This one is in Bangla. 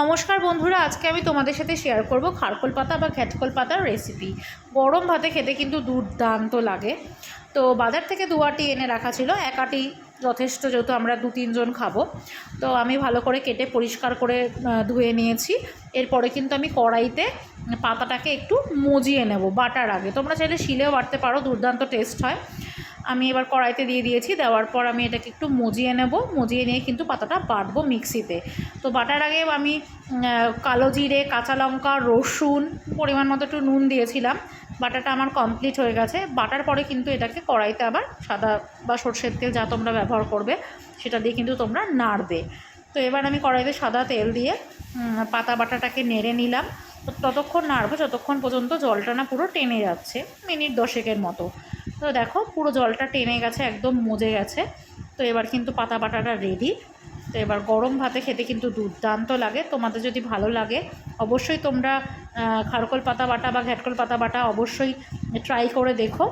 নমস্কার বন্ধুরা, আজকে আমি তোমাদের সাথে শেয়ার করব খারকোল পাতা বা ঘ্যাটকোল পাতার রেসিপি গরম ভাতে খেতে কিন্তু দুর্দান্ত লাগে। তো বাজার থেকে দু আটি এনে রাখা ছিল, এক আটি যথেষ্ট যেহেতু আমরা দু তিনজন খাব। তো আমি ভালো করে কেটে পরিষ্কার করে ধুয়ে নিয়েছি। এরপরে কিন্তু আমি কড়াইতে পাতাটাকে একটু মজিয়ে নেব, বাটার আগে। তোমরা চাইলে শিলেও বাটতে পারো, দুর্দান্ত টেস্ট হয়। আমি এবার কড়াইতে দিয়ে দিয়েছি, দেওয়ার পর আমি এটাকে একটু মজিয়ে নেব। মজিয়ে নিয়ে কিন্তু পাতাটা বাটবো মিক্সিতে। তো বাটার আগে আমি কালো জিরে, কাঁচা লঙ্কা, রসুন পরিমাণ মতো একটু নুন দিয়েছিলাম। বাটাটা আমার কমপ্লিট হয়ে গেছে। বাটার পরে কিন্তু এটাকে কড়াইতে আবার সাদা বা সর্ষের তেল যা তোমরা ব্যবহার করবে, সেটা দিয়ে কিন্তু তোমরা নাড়বে। তো এবার আমি কড়াইতে সাদা তেল দিয়ে পাতা বাটাটাকে নেড়ে নিলাম। ততক্ষণ নাড়বো, যতক্ষণ পর্যন্ত জলটা না পুরো টেনে যাচ্ছে, মিনিট দশেকের মতো। তো দেখো, পুরো জলটা টেনে গেছে, একদম মজে গেছে। তো এবার কিন্তু পাতা বাটাটা রেডি তো এবার গরম ভাতে খেতে কিন্তু দুর্দান্ত লাগে। তোমাদের যদি ভালো লাগে, অবশ্যই তোমরা খারকল পাতা বাটা বা ঘ্যাটকল পাতা বাটা অবশ্যই ট্রাই করে দেখো।